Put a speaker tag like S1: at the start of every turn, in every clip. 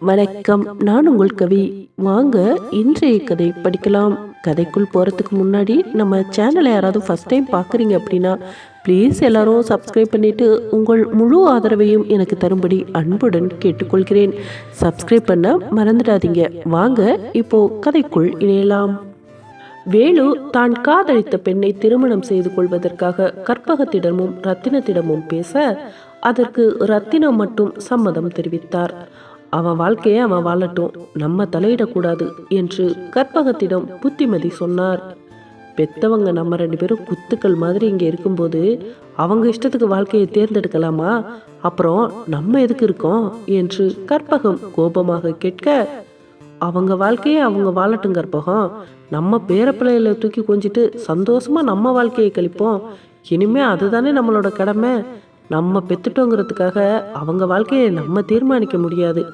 S1: வணக்கம். நான் உங்கள் கவி. வாங்க இன்றைய கதை படிக்கலாம். கதைக்குள் போகிறதுக்கு முன்னாடி நம்ம சேனலை யாராவது ஃபஸ்ட் டைம் பார்க்குறீங்க அப்படின்னா ப்ளீஸ் எல்லாரும் சப்ஸ்கிரைப் பண்ணிவிட்டு உங்கள் முழு ஆதரவையும் எனக்கு தரும்படி அன்புடன் கேட்டுக்கொள்கிறேன். சப்ஸ்கிரைப் பண்ண மறந்துடாதீங்க. வாங்க இப்போ கதைக்குள் இணையலாம். வேலு தான் காதலித்த பெண்ணை திருமணம் செய்து கொள்வதற்காக கற்பகத்திடமும் ரத்தினத்திடமும் பேச அதற்கு ரத்தினம் மட்டும் சம்மதம் தெரிவித்தார். அவன் வாழ்க்கையை அவன் வாழட்டும் நம்ம தலையிடக்கூடாது என்று கற்பகத்திடம் புத்திமதி சொன்னார். பெத்தவங்க நம்ம ரெண்டு பேரும் குத்துக்கள் மாதிரி இங்கே இருக்கும்போது அவங்க இஷ்டத்துக்கு வாழ்க்கையை தேர்ந்தெடுக்கலாமா? அப்புறம் நம்ம எதுக்கு இருக்கோம்? என்று கற்பகம் கோபமாக கேட்க அவங்க வாழ்க்கையை அவங்க வாழட்டும் கற்பகம். நம்ம பேரப்பிள்ளையில தூக்கி கொஞ்சிட்டு சந்தோஷமா நம்ம வாழ்க்கையை கழிப்போம். இனிமே அதுதானே நம்மளோட கடமை. நம்ம பெற்றுட்டோங்கிறதுக்காக அவங்க வாழ்க்கையை நம்ம தீர்மானிக்க முடியாது.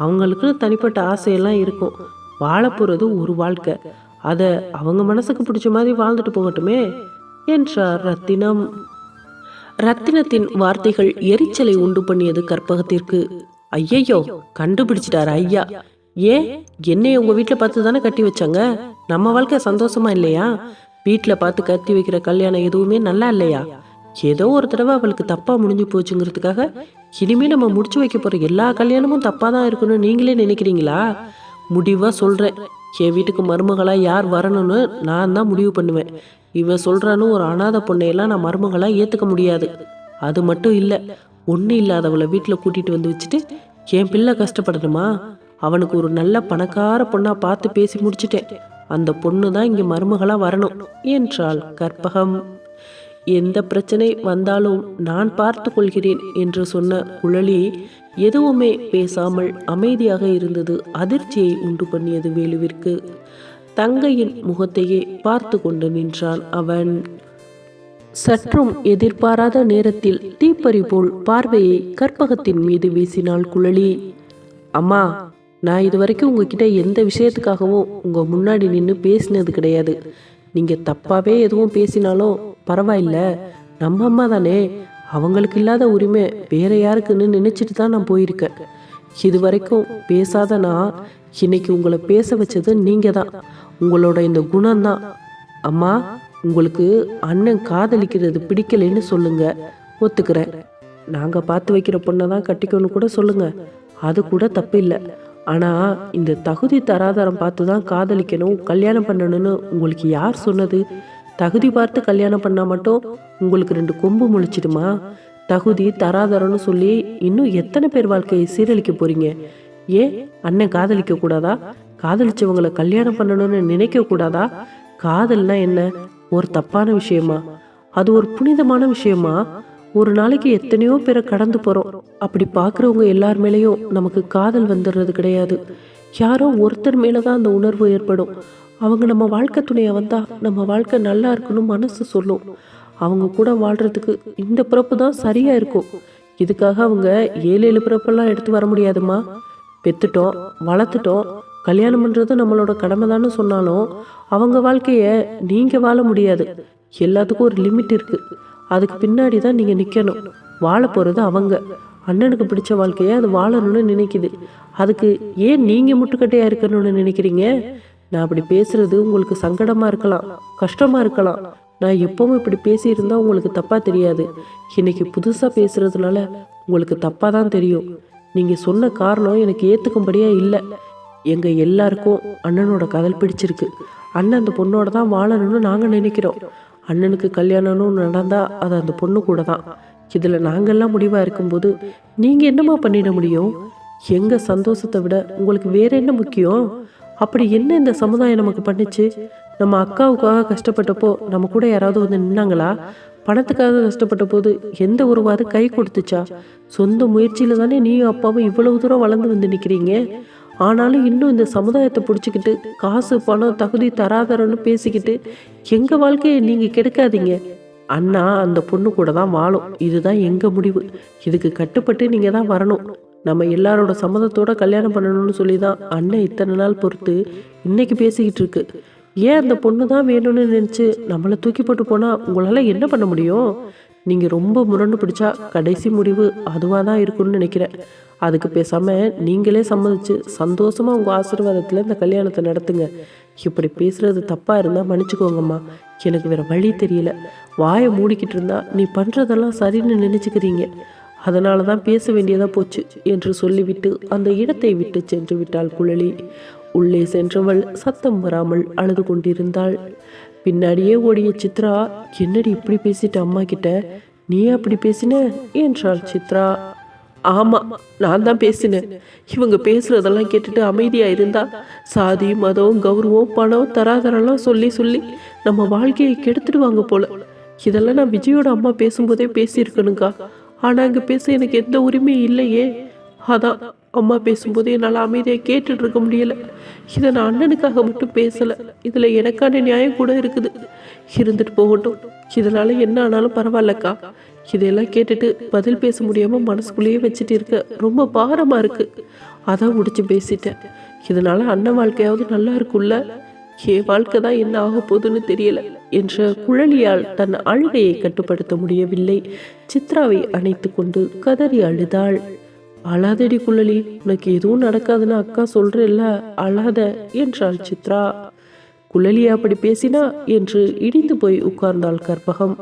S1: அவங்களுக்குன்னு தனிப்பட்ட ஆசையெல்லாம் இருக்கும். வாழ போகிறது ஒரு வாழ்க்கை. அதை அவங்க மனசுக்கு பிடிச்ச மாதிரி வாழ்ந்துட்டு போகட்டுமே என்றார் ரத்தினம். ரத்தினத்தின் வார்த்தைகள் எரிச்சலை உண்டு பண்ணியது கற்பகத்திற்கு. ஐயையோ கண்டுபிடிச்சிட்டாரு ஐயா? ஏன்? என்னை உங்க வீட்டில் பார்த்து தானே கட்டி வச்சாங்க? நம்ம வாழ்க்கை சந்தோஷமா இல்லையா? வீட்டில் பார்த்து கத்தி வைக்கிற கல்யாணம் எதுவுமே நல்லா இல்லையா? ஏதோ ஒரு தடவை அவளுக்கு தப்பாக முடிஞ்சு போச்சுங்கிறதுக்காக இனிமேல் நம்ம முடிச்சு வைக்க போகிற எல்லா கல்யாணமும் தப்பாக தான் இருக்கணும்னு நீங்களே நினைக்கிறீங்களா? முடிவாக சொல்கிறேன் என் வீட்டுக்கு மருமகளாக யார் வரணும்னு நான் தான் முடிவு பண்ணுவேன். இவன் சொல்கிறான்னு ஒரு அனாதை பொண்ணையெல்லாம் நான் மருமகளாக ஏற்றுக்க முடியாது. அது மட்டும் இல்லை ஒன்றும் இல்லாதவளை வீட்டில் கூட்டிகிட்டு வந்து வச்சுட்டு என் பிள்ளை கஷ்டப்படணுமா? அவனுக்கு ஒரு நல்ல பணக்கார பொண்ணாக பார்த்து பேசி முடிச்சிட்டேன். அந்த பொண்ணு தான் இங்கே மருமகளாக வரணும் என்றாள் கற்பகம். எந்த பிரச்சனை வந்தாலும் நான் பார்த்து கொள்கிறேன் என்று சொன்ன குழலி எதுவுமே பேசாமல் அமைதியாக இருந்தது அதிர்ச்சியை உண்டு பண்ணியது வேலுவிற்கு. தங்கையின் முகத்தையே பார்த்து கொண்டு நின்றான் அவன். சற்றும் எதிர்பாராத நேரத்தில் தீப்பறி போல் பார்வையை கற்பகத்தின் மீது வீசினாள் குழலி. அம்மா நான் இதுவரைக்கும் உங்ககிட்ட எந்த விஷயத்துக்காகவும் உங்க முன்னாடி நின்று பேசினது கிடையாது. நீங்கள் தப்பாகவே எதுவும் பேசினாலும் பரவாயில்ல. நம்ம அம்மா தானே. அவங்களுக்கு இல்லாத உரிமை வேற யாருக்குன்னு நினைச்சிட்டு தான் நான் போயிருக்கேன். இது வரைக்கும் பேசாத நான் இன்னைக்கு உங்களை பேச வச்சது நீங்கள் தான். உங்களோட இந்த குணம்தான் அம்மா உங்களுக்கு அண்ணன் காதலிக்கிறது பிடிக்கலைன்னு சொல்லுங்க. ஒத்துக்கிறேன். நாங்கள் பார்த்து வைக்கிற பொண்ணை தான் கட்டிக்கணும் கூட சொல்லுங்க. அது கூட தப்பு இல்லை ஆனால் இந்த தகுதி தராதரம் பார்த்து தான் காதலிக்கணும் கல்யாணம் பண்ணணும்னு உங்களுக்கு யார் சொன்னது? தகுதி பார்த்து கல்யாணம் பண்ணால் மட்டும் உங்களுக்கு ரெண்டு கொம்பு முழிச்சிடுமா தகுதி தராதரம்னு சொல்லி இன்னும் எத்தனை பேர் வாழ்க்கையை சீரழிக்க போறீங்க? ஏன் அண்ணன் காதலிக்க கூடாதா? காதலிச்சவங்களை கல்யாணம் பண்ணணும்னு நினைக்க கூடாதா? காதல்னா என்ன? ஒரு தப்பான விஷயமா? அது ஒரு புனிதமான விஷயமா? ஒரு நாளைக்கு எத்தனையோ பேரை கடந்து போகிறோம் அப்படி பார்க்குறவங்க எல்லார் மேலேயும் நமக்கு காதல் வந்துடுறது கிடையாது. யாரோ ஒருத்தர் மேலே தான் அந்த உணர்வு ஏற்படும். அவங்க நம்ம வாழ்க்கை துணையை வந்தால் நம்ம வாழ்க்கை நல்லா இருக்கணும் மனசு சொல்லும். அவங்க கூட வாழ்கிறதுக்கு இந்த பிறப்பு தான் சரியாக இருக்கும். இதுக்காக அவங்க ஏழு ஏழு பிறப்பெல்லாம் எடுத்து வர முடியாதுமா பெத்துட்டோம் வளர்த்துட்டோம். கல்யாணம் பண்ணுறது நம்மளோட கடமை சொன்னாலும் அவங்க வாழ்க்கையை நீங்கள் வாழ முடியாது. எல்லாத்துக்கும் ஒரு லிமிட் இருக்குது அதுக்கு பின்னாடி தான் நீங்கள் நிற்கணும் வாழ போகிறது அவங்க. அண்ணனுக்கு பிடிச்ச வாழ்க்கையை அது வாழணும்னு நினைக்குது. அதுக்கு ஏன் நீங்கள் முட்டுக்கட்டையாக இருக்கணும்னு நினைக்கிறீங்க? நான் அப்படி பேசுறது உங்களுக்கு சங்கடமாக இருக்கலாம் கஷ்டமாக இருக்கலாம். நான் எப்பவும் இப்படி பேசியிருந்தா உங்களுக்கு தப்பாக தெரியாது. இன்னைக்கு புதுசாக பேசுறதுனால உங்களுக்கு தப்பாக தான் தெரியும். நீங்கள் சொன்ன காரணம் எனக்கு ஏற்றுக்கும்படியாக இல்லை. எங்கள் எல்லாருக்கும் அண்ணனோட கதல் பிடிச்சிருக்கு. அண்ணன் அந்த பொண்ணோட தான் வாழணும்னு நாங்கள் நினைக்கிறோம். அண்ணனுக்கு கல்யாணம்னு நடந்தா அது அந்த பொண்ணு கூட தான் இதில் நாங்கள்லாம் முடிவாக இருக்கும்போது நீங்கள் என்னம்மா பண்ணிட முடியும்? எங்கள் சந்தோஷத்தை விட உங்களுக்கு வேற என்ன முக்கியம்? அப்படி என்ன இந்த சமுதாயம் நமக்கு பண்ணுச்சு? நம்ம அக்காவுக்காக கஷ்டப்பட்டப்போ நம்ம கூட யாராவது வந்து நின்னாங்களா? பணத்துக்காக கஷ்டப்பட்ட போது எந்த உறவாவது கை கொடுத்துச்சா? சொந்த முயற்சியில தானே நீயும் அப்பாவும் இவ்வளவு தூரம் வளர்ந்து வந்து நிற்கிறீங்க ஆனாலும் இன்னும் இந்த சமுதாயத்தை பிடிச்சிக்கிட்டு காசு பணம் தகுதி தராதரன்னு பேசிக்கிட்டு எங்கள் வாழ்க்கையை நீங்கள் கெடுக்காதீங்க. அண்ணா அந்த பொண்ணு கூட தான் வாழும். இதுதான் எங்கள் முடிவு. இதுக்கு கட்டுப்பட்டு நீங்கள் தான் வரணும். நம்ம எல்லாரோட சம்மதத்தோட கல்யாணம் பண்ணணும்னு சொல்லி தான் அண்ணன் இத்தனை நாள் பொறுத்து இன்னைக்கு பேசிக்கிட்டு இருக்கு. ஏன் அந்த பொண்ணு தான் வேணும்னு நினச்சி நம்மளை தூக்கி போட்டு போனால் உங்களால் என்ன பண்ண முடியும்? நீங்கள் ரொம்ப முரண்டு பிடிச்சா கடைசி முடிவு அதுவாக தான் இருக்கும்னு நினைக்கிறேன். அதுக்கு பேசாமல் நீங்களே சம்மதிச்சு சந்தோஷமாக உங்கள் ஆசீர்வாதத்தில் இந்த கல்யாணத்தை நடத்துங்க. இப்படி பேசுகிறது தப்பாக இருந்தால் மன்னிச்சுக்கோங்கம்மா. எனக்கு வேறு வழி தெரியல. வாயை மூடிக்கிட்டு இருந்தால் நீ பண்ணுறதெல்லாம் சரின்னு நினச்சிக்கிறீங்க. அதனால தான் பேச வேண்டியதாக போச்சு என்று சொல்லிவிட்டு அந்த இடத்தை விட்டு சென்று விட்டாள் குழலி. உள்ளே சென்றவள் சத்தம் வராமல் அழுது கொண்டிருந்தாள். பின்னாடியே ஓடிய சித்ரா என்னடி இப்படி பேசிட்டு அம்மா கிட்ட? நீ அப்படி பேசின? என்றாள் சித்ரா. ஆமா நான் தான் பேசினேன். இவங்க பேசுறதெல்லாம் கேட்டுட்டு அமைதியா இருந்தா சாதி மதம் கௌரவம் பணம் தராதரெல்லாம் சொல்லி சொல்லி நம்ம வாழ்க்கையை கெடுத்துடுவாங்க போல. இதெல்லாம் நான் விஜயோட அம்மா பேசும்போதே பேசியிருக்கணுங்க்கா ஆனா அங்க பேச எனக்கு எந்த உரிமையும் இல்லையே. அதான் அம்மா பேசும்போது என்னால் அமைதியாக கேட்டுட்டு இருக்க முடியல. இதை நான் அண்ணனுக்காக மட்டும் பேசலை. இதில் எனக்கான நியாயம் கூட இருக்குது. இருந்துட்டு போகட்டும். இதனால் என்ன ஆனாலும் பரவாயில்லக்கா. இதையெல்லாம் கேட்டுட்டு பதில் பேச முடியாமல் மனசுக்குள்ளேயே வச்சுட்டு இருக்க ரொம்ப பாரமாக இருக்குது அதான் முடிச்சு பேசிட்டேன். இதனால் அண்ணன் வாழ்க்கையாவது நல்லா இருக்கும்ல? என் வாழ்க்கை தான் என்ன ஆக போகுதுன்னு தெரியல. என்ற குழலியால் தன் அழுகையை கட்டுப்படுத்த முடியவில்லை. சித்ராவை அணைத்து கொண்டு கதறி அழுதாள். அழாதடி குழலி உனக்கு எதுவும் நடக்காதுன்னு அக்கா சொல்றேல்ல அழாத என்றாள் சித்ரா. குழலி அப்படி பேசினா என்று இடிந்து போய் உட்கார்ந்தாள் கற்பகம்.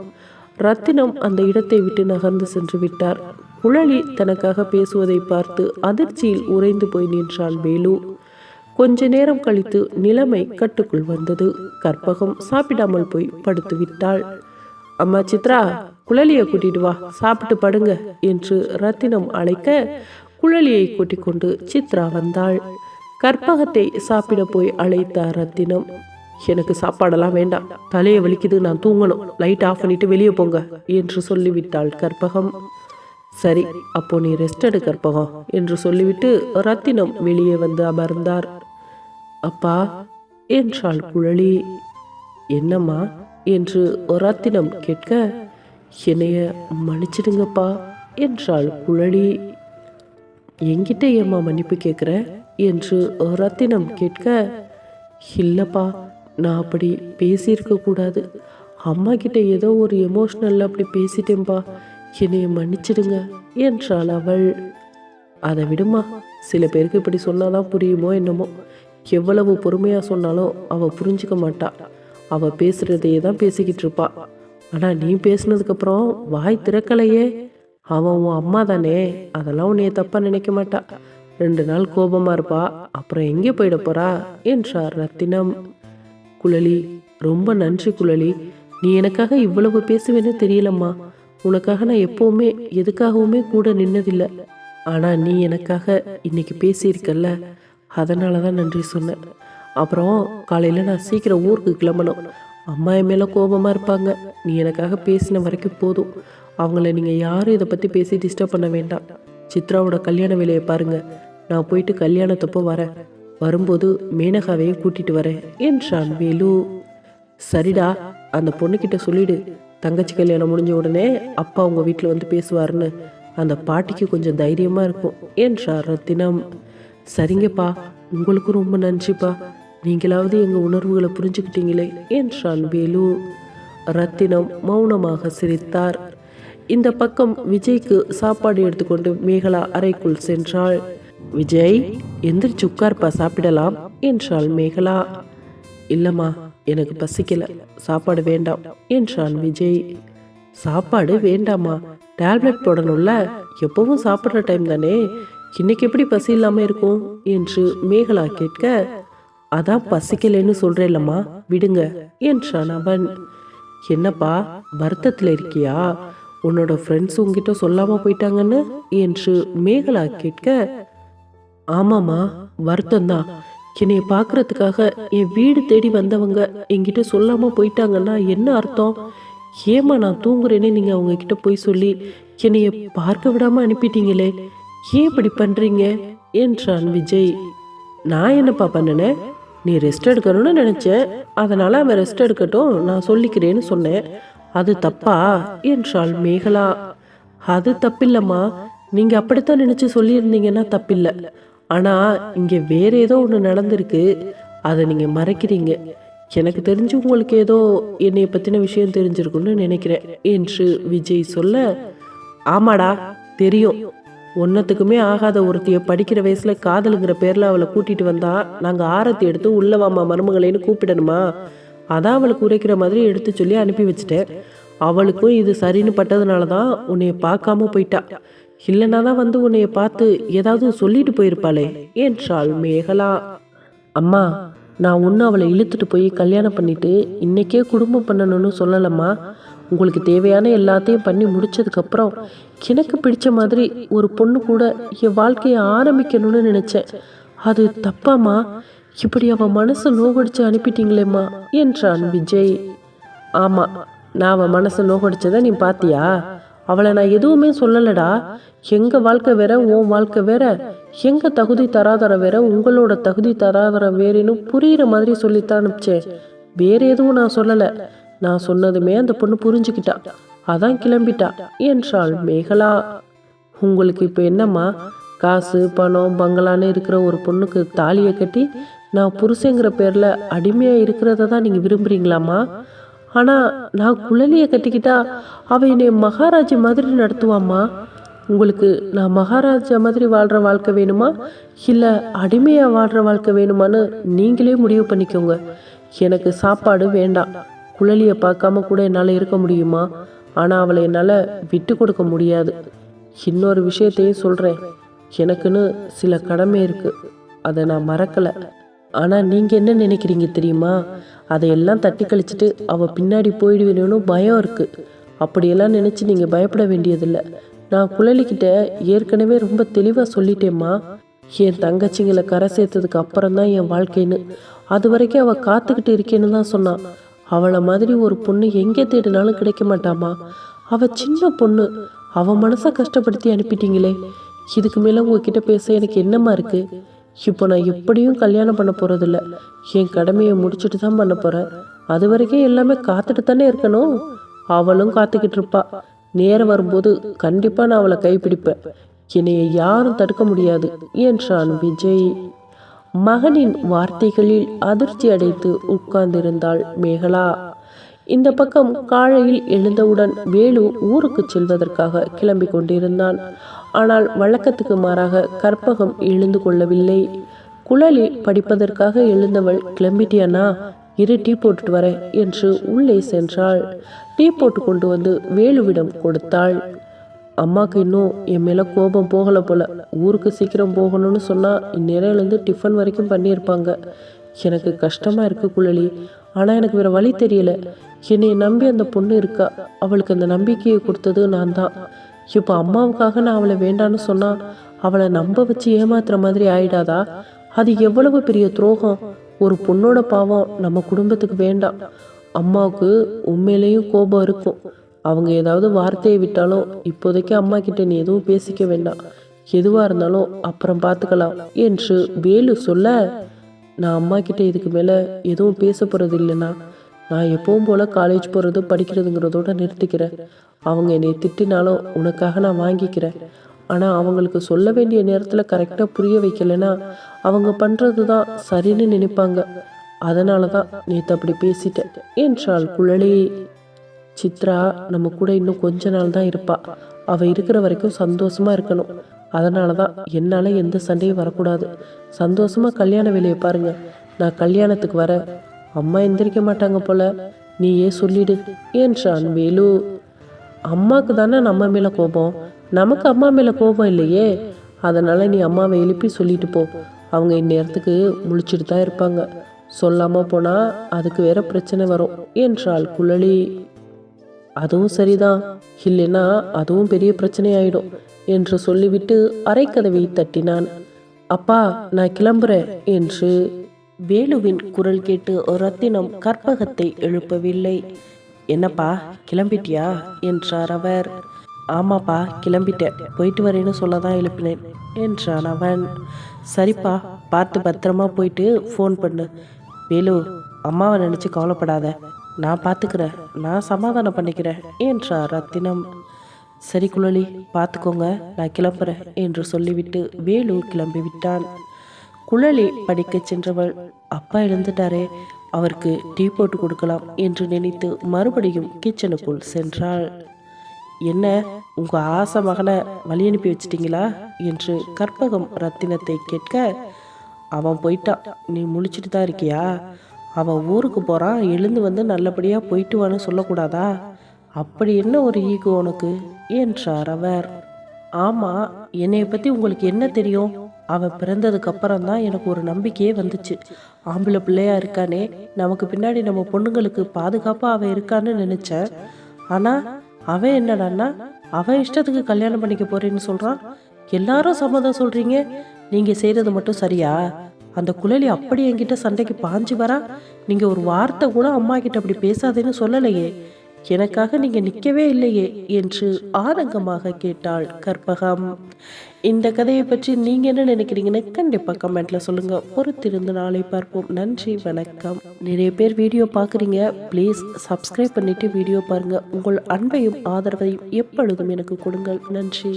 S1: ரத்தினம் அந்த இடத்தை விட்டு நகர்ந்து சென்று விட்டார். குழலி தனக்காக பேசுவதை பார்த்து அதிர்ச்சியில் உறைந்து போய் நின்றாள் வேலு. கொஞ்ச நேரம் கழித்து நிலைமை கட்டுக்குள் வந்தது. கற்பகம் சாப்பிடாமல் போய் படுத்து விட்டாள். அம்மா சித்ரா குழலியை கூட்டிட்டு வா சாப்பிட்டு படுங்க என்று ரத்தினம் அழைக்க குழலியை கூட்டிக் கொண்டு சித்ரா வந்தாள். கற்பகத்தை சாப்பிட போய் அழைத்தார் ரத்தினம் எனக்கு சாப்பாடெல்லாம் வேண்டாம். தலையை வலிக்குது நான் தூங்கணும். லைட் ஆஃப் பண்ணிட்டு வெளியே போங்க என்று சொல்லிவிட்டாள் கற்பகம். சரி அப்போ நீ ரெஸ்ட் எடு கற்பகம் என்று சொல்லிவிட்டு ரத்தினம் வெளியே வந்து அமர்ந்தார். அப்பா என்றாள் குழலி. என்னம்மா? என்று ரத்தினம் கேட்க என்னைய மன்னிச்சிடுங்கப்பா என்றாள் குழலி என்கிட்ட ஏம்மா மன்னிப்பு கேட்குற என்று ரத்தினம் கேட்க இல்லைப்பா நான் அப்படி பேசியிருக்க கூடாது. அம்மா கிட்ட ஏதோ ஒரு எமோஷ்னல்ல அப்படி பேசிட்டேன்பா. என்னைய மன்னிச்சிடுங்க என்றாள் அவள். அதை விடுமா சில பேருக்கு இப்படி சொன்னாதான் புரியுமோ என்னமோ. எவ்வளவு பொறுமையா சொன்னாலும் அவ புரிஞ்சுக்க மாட்டா. அவ பேசுறதையே தான் பேசிக்கிட்டு இருப்பா. ஆனால் நீ பேசினதுக்கப்புறம் வாய் திறக்கலையே. அவன் உன் அம்மா தானே. அதெல்லாம் உன்னைய தப்பாக நினைக்க மாட்டா. ரெண்டு நாள் கோபமாக இருப்பா. அப்புறம் எங்கே போயிட போகிறா என்றார் ரத்தினம். குழலி ரொம்ப நன்றி குழலி. நீ எனக்காக இவ்வளவு பேசுவேன்னு தெரியலம்மா. உனக்காக நான் எப்போவுமே எதுக்காகவுமே கூட நின்னதில்லை. ஆனால் நீ எனக்காக இன்னைக்கு பேசியிருக்கல்ல. அதனால தான் நன்றி சொன்னேன். அப்புறம் காலையில் நான் சீக்கிரம் ஊருக்கு கிளம்பணும். அம்மா என் மேலே கோபமாக இருப்பாங்க. நீ எனக்காக பேசின வரைக்கும் போதும். அவங்கள நீங்கள் யாரும் இதை பற்றி பேசி டிஸ்டர்ப் பண்ண வேண்டாம். சித்ராவோட கல்யாண வேலையை பாருங்கள் நான் போயிட்டு கல்யாணத்தப்போ வரேன். வரும்போது மேனகாவையும் கூட்டிட்டு வரேன் என்றான் வேலு. சரிடா அந்த பொண்ணுக்கிட்ட சொல்லிடு. தங்கச்சி கல்யாணம் முடிஞ்ச உடனே அப்பா அவங்க வீட்டில் வந்து பேசுவாருன்னு. அந்த பாட்டிக்கு கொஞ்சம் தைரியமாக இருக்கும் என்றார் ரத்தினம். சரிங்கப்பா உங்களுக்கும் ரொம்ப நன்றிப்பா. நீங்களாவது எங்கள் உணர்வுகளை புரிஞ்சுக்கிட்டீங்களே என்றான் வேலு. ரத்தினம் மௌனமாக சிரித்தார். இந்த பக்கம் விஜய்க்கு சாப்பாடு எடுத்துக்கொண்டு மேகலா அறைக்குள் சென்றாள். விஜய் எந்திரிச்சு உட்கார்ப்பா சாப்பிடலாம் என்றாள் மேகலா. இல்லம்மா எனக்கு பசிக்கல சாப்பாடு வேண்டாம் என்றான் விஜய். சாப்பாடு வேண்டாமா டேப்லெட் போடணும்ல எப்பவும் சாப்பிட்ற டைம் தானே இன்னைக்கு எப்படி பசி இல்லாமல் இருக்கும்? என்று மேகலா கேட்க அதான் பசிக்கலைன்னு சொல்றேல்லம்மா விடுங்க என்றான் அவன். என்னப்பா வருத்தத்தில் இருக்கியா? உன்னோட ஃப்ரெண்ட்ஸ் உங்ககிட்ட சொல்லாம போயிட்டாங்கன்னு? என்று மேகலா கேட்க ஆமாம்மா வருத்தம்தான். என்னைய பார்க்கறதுக்காக என் வீடு தேடி வந்தவங்க என்கிட்ட சொல்லாம போயிட்டாங்கன்னா என்ன அர்த்தம்? ஏமா நான் தூங்குறேனே நீங்க அவங்க கிட்ட போய் சொல்லி என்னைய பார்க்க விடாம அனுப்பிட்டீங்களே? ஏன் இப்படி பண்றீங்க? என்றான் விஜய். நான் என்னப்பா பண்ணினேன்? நீ ரெஸ்ட் எடுக்கணும்னு நினச்சேன் அதனால் அவன் ரெஸ்ட் எடுக்கட்டும் நான் சொல்லிக்கிறேன்னு சொன்னேன் அது தப்பா? என்றாள் மேகலா. அது தப்பில்லம்மா. நீங்கள் அப்படித்தான் நினச்சி சொல்லியிருந்தீங்கன்னா தப்பில்லை. ஆனால் இங்கே வேற ஏதோ ஒன்று நடந்திருக்கு. அதை நீங்கள் மறைக்கிறீங்க. எனக்கு தெரிஞ்சு உங்களுக்கு ஏதோ என்னை பற்றின விஷயம் தெரிஞ்சிருக்குன்னு நினைக்கிறேன் என்று விஜய் சொல்ல ஆமாடா தெரியும். ஒன்றத்துக்குமே ஆகாத ஒருத்தியை படிக்கிற வயசில் காதலுங்கிற பேரில் அவளை கூட்டிகிட்டு வந்தா நாங்கள் ஆரத்தி எடுத்து உள்ள வாமா மருமகளேன்னு கூப்பிடணுமா? அதான் அவளுக்கு உரைக்கிற மாதிரி எடுத்து சொல்லி அனுப்பி வச்சுட்டேன். அவளுக்கும் இது சரின்னு பட்டதுனால தான் உன்னைய பார்க்காம போயிட்டா. இல்லைன்னா தான் வந்து உன்னைய பார்த்து ஏதாவது சொல்லிட்டு போயிருப்பாளே. என்றாள் மேகலா. அம்மா நான் ஒன்று அவளை இழுத்துட்டு போய் கல்யாணம் பண்ணிட்டு இன்னைக்கே குடும்பம் பண்ணணும்னு சொல்லலம்மா. உங்களுக்கு தேவையான எல்லாத்தையும் பண்ணி முடிச்சதுக்கப்புறம் எனக்கு பிடிச்ச மாதிரி ஒரு பொண்ணு கூட என் வாழ்க்கையை ஆரம்பிக்கணும்னு நினச்சேன். அது தப்பாம்மா? இப்படி அவன் மனசை நோகடிச்சு அனுப்பிட்டீங்களேம்மா? என்றான் விஜய். ஆமாம் நான் அவன் மனசை நோகடிச்சதை நீ பாத்தியா? அவளை நான் எதுவுமே சொல்லலடா. எங்க வாழ்க்கை வேற உன் வாழ்க்கை வேற. எங்கள் தகுதி தராதரம் வேற உங்களோட தகுதி தராதரம் வேறேன்னு புரிகிற மாதிரி சொல்லித்தான் அனுப்பிச்சேன். வேற எதுவும் நான் சொல்லலை. நான் சொன்னதுமே அந்த பொண்ணு புரிஞ்சுக்கிட்டா. அதான் கிளம்பிட்டா என்றாள் மேகலா. உங்களுக்கு இப்போ என்னம்மா? காசு பணம் பங்களான்னு இருக்கிற ஒரு பொண்ணுக்கு தாலியை கட்டி நான் புருஷங்கிற பேரில் அடிமையாக இருக்கிறத தான் நீங்கள் விரும்புகிறீங்களாம்மா ஆனால் நான் குழலியை கட்டிக்கிட்டா அவள் என்னை மகாராஜா மாதிரி நடத்துவாம்மா? உங்களுக்கு நான் மகாராஜா மாதிரி வாழ்கிற வாழ்க்கை வேணுமா? இல்லை அடிமையாக வாழ்கிற வாழ்க்கை வேணுமான்னு நீங்களே முடிவு பண்ணிக்கோங்க. எனக்கு சாப்பாடு வேண்டாம். குழலியை பார்க்காம கூட என்னால் இருக்க முடியுமா? ஆனால் அவளை என்னால் விட்டு கொடுக்க முடியாது. இன்னொரு விஷயத்தையும் சொல்கிறேன் எனக்குன்னு சில கடமை இருக்குது அதை நான் மறக்கலை. ஆனால் நீங்கள் என்ன நினைக்கிறீங்க தெரியுமா? அதையெல்லாம் தட்டி கழிச்சிட்டு அவள் பின்னாடி போயிடுவேணும்னு பயம் இருக்குது அப்படியெல்லாம் நினச்சி நீங்கள் பயப்பட வேண்டியதில்லை. நான் குழலிக்கிட்ட ஏற்கனவே ரொம்ப தெளிவாக சொல்லிட்டேம்மா. என் தங்கச்சிங்களை கரை சேர்த்ததுக்கு அப்புறம் தான் என் வாழ்க்கைன்னு. அது வரைக்கும் அவள் காத்துக்கிட்டு இருக்கேன்னு தான் சொன்னான். அவளை மாதிரி ஒரு பொண்ணு எங்கே தேடினாலும் கிடைக்க மாட்டாமா அவள் சின்ன பொண்ணு. அவள் மனசை கஷ்டப்படுத்தி அனுப்பிட்டீங்களே. இதுக்கு மேலே உங்ககிட்ட பேச எனக்கு என்னம்மா இருக்கு? இப்போ நான் எப்படியும் கல்யாணம் பண்ண போறதில்ல. என் கடமையை முடிச்சுட்டு தான் பண்ண போறேன். அது வரைக்கும் எல்லாமே காத்துட்டு தானே இருக்கணும்? அவளும் காத்துக்கிட்டு இருப்பா. நேரம் வரும்போது கண்டிப்பா நான் அவளை கைப்பிடிப்பேன். என்னைய யாரும் தடுக்க முடியாது. என்றான் விஜய். மகனின் வார்த்தைகளில் அதிர்ச்சி அடைத்து உட்கார்ந்திருந்தாள் மேகலா. இந்த பக்கம் காலையில் எழுந்தவுடன் வேலு ஊருக்கு செல்வதற்காக கிளம்பி கொண்டிருந்தான். ஆனால் வழக்கத்துக்கு மாறாக கற்பகம் எழுந்து கொள்ளவில்லை. குழலி படிப்பதற்காக எழுந்தவள் கிளம்பிட்டியானா இரு டீ போட்டுட்டு வரேன் என்று உள்ளே சென்றாள். டீ போட்டு கொண்டு வந்து வேலுவிடம் கொடுத்தாள். அம்மாவுக்கு இன்னும் என் மேலே கோபம் போகலை போல். ஊருக்கு சீக்கிரம் போகணும்னு சொன்னால் இந்நேரம்லேருந்து டிஃபன் வரைக்கும் பண்ணியிருப்பாங்க. எனக்கு கஷ்டமாக இருக்குது குழலி. ஆனால் எனக்கு வேறு வழி தெரியல. என்னை நம்பி அந்த பொண்ணு இருக்கா? அவளுக்கு அந்த நம்பிக்கையை கொடுத்தது நான் தான். இப்போ அம்மாவுக்காக நான் அவளை வேண்டான்னு சொன்னால் அவளை நம்ப வச்சு ஏமாத்துற மாதிரி ஆயிடாதா? அது எவ்வளவு பெரிய துரோகம். ஒரு பொண்ணோட பாவம் நம்ம குடும்பத்துக்கு வேண்டாம். அம்மாவுக்கு உண்மையிலேயும் கோபம் இருக்கும். அவங்க ஏதாவது வார்த்தையை விட்டாலும் இப்போதைக்கு அம்மா கிட்ட நீ எதுவும் பேசிக்க வேண்டாம். எதுவாக இருந்தாலும் அப்புறம் பார்த்துக்கலாம் என்று வேலு சொல்ல நான் அம்மா கிட்ட இதுக்கு மேலே எதுவும் பேச போகிறது இல்லைன்னா நான் எப்பவும் போல் காலேஜ் போகிறது படிக்கிறதுங்கிறதோட நிறுத்திக்கிறேன். அவங்க என்னை திட்டினாலும் உனக்காக நான் வாங்கிக்கிறேன். ஆனால் அவங்களுக்கு சொல்ல வேண்டிய நேரத்தில் கரெக்டாக புரிய வைக்கலைன்னா அவங்க பண்ணுறது தான் சரின்னு நினைப்பாங்க. அதனால தான் நேற்று அப்படி பேசிட்டேன் என்றாள் குழலி. சித்ரா நம்ம கூட இன்னும் கொஞ்ச நாள் தான் இருப்பா. அவள் இருக்கிற வரைக்கும் சந்தோஷமா இருக்கணும். அதனால தான் என்னால் எந்த சண்டையும் வரக்கூடாது. சந்தோஷமா கல்யாண வேலையை பாருங்க. நான் கல்யாணத்துக்கு வர அம்மா எந்திரிக்க மாட்டாங்க போல. நீயே சொல்லிடு என்றான் வேலு. அம்மாவுக்கு தானே நம்ம மேலே கோபம். நமக்கு அம்மா மேலே கோபம் இல்லையே. அதனால் நீ அம்மாவை எழுப்பி சொல்லிட்டு போ. அவங்க இந்நேரத்துக்கு முழிச்சிட்டு தான் இருப்பாங்க. சொல்லாமல் போனால் அதுக்கு வேற பிரச்சனை வரும் என்றாள் குழலி. அதுவும் சரிதான். இல்லைன்னா அதுவும் பெரிய பிரச்சனை ஆயிடும் என்று சொல்லிவிட்டு அரைக்கதவை தட்டினான். அப்பா நான் கிளம்புறேன் என்று வேலுவின் குரல் கேட்டு ரத்தினம் கற்பகத்தை எழுப்பவில்லை. என்னப்பா கிளம்பிட்டியா? என்றார் அவர். ஆமாப்பா கிளம்பிட்டேன். போயிட்டு வரேன்னு சொல்ல தான் எழுப்பினேன் என்றான் அவன். சரிப்பா பார்த்து பத்திரமா போயிட்டு ஃபோன் பண்ணு. வேலு அம்மாவை நினச்சி கவலைப்படாத. நான் பார்த்துக்கிறேன் நான் சமாதானம் பண்ணிக்கிறேன் என்றார் ரத்தினம். சரி குழலி பார்த்துக்கோங்க நான் கிளம்புறேன் என்று சொல்லிவிட்டு வேலு கிளம்பி விட்டான் குழலி படிக்கச் சென்றவள் அப்பா எழுந்துட்டாரே அவருக்கு டீ போட்டு கொடுக்கலாம் என்று நினைத்து மறுபடியும் கிச்சனுக்குள் சென்றாள். என்ன உங்க ஆசை மகனை வழி அனுப்பி வச்சிட்டீங்களா? என்று கற்பகம் ரத்தினத்தை கேட்க அவன் போயிட்டான். நீ முழிச்சிட்டு தான் இருக்கியா? அவன் ஊருக்கு போகிறான் எழுந்து வந்து நல்லபடியாக போயிட்டு வான்னு சொல்லக்கூடாதா? அப்படி என்ன ஒரு ஈகோ உனக்கு? என்றார் அவர். ஆமாம் என்னைய பற்றி உங்களுக்கு என்ன தெரியும்? அவன் பிறந்ததுக்கு அப்புறம் தான் எனக்கு ஒரு நம்பிக்கையே வந்துச்சு. ஆம்பளை பிள்ளையா இருக்கானே நமக்கு பின்னாடி நம்ம பொண்ணுங்களுக்கு பாதுகாப்பாக அவன் இருக்கான்னு நினச்சேன். ஆனால் அவன் என்னடான்னா அவன் இஷ்டத்துக்கு கல்யாணம் பண்ணிக்க போறேன்னு சொல்கிறான் எல்லாரும் சம்மதம் சொல்கிறீங்க நீங்கள் செய்கிறது மட்டும் சரியா? அந்த குழலி அப்படி என்கிட்ட சண்டைக்கு பாஞ்சு வரா? நீங்க ஒரு வார்த்தை கூட அம்மா கிட்ட அப்படி பேசாதேன்னு சொல்லலையே. எனக்காக நீங்க நிக்கவே இல்லையே என்று ஆதங்கமாக கேட்டாள் கற்பகம். இந்த கதையை பற்றி நீங்க என்ன நினைக்கிறீங்கன்னு கண்டிப்பா கமெண்ட்ல சொல்லுங்க. பொறுத்திருந்து நாளை பார்ப்போம். நன்றி வணக்கம். நிறைய பேர் வீடியோ பார்க்குறீங்க. ப்ளீஸ் சப்ஸ்கிரைப் பண்ணிட்டு வீடியோ பாருங்க. உங்கள் அன்பையும் ஆதரவையும் எப்பொழுதும் எனக்கு கொடுங்கள். நன்றி.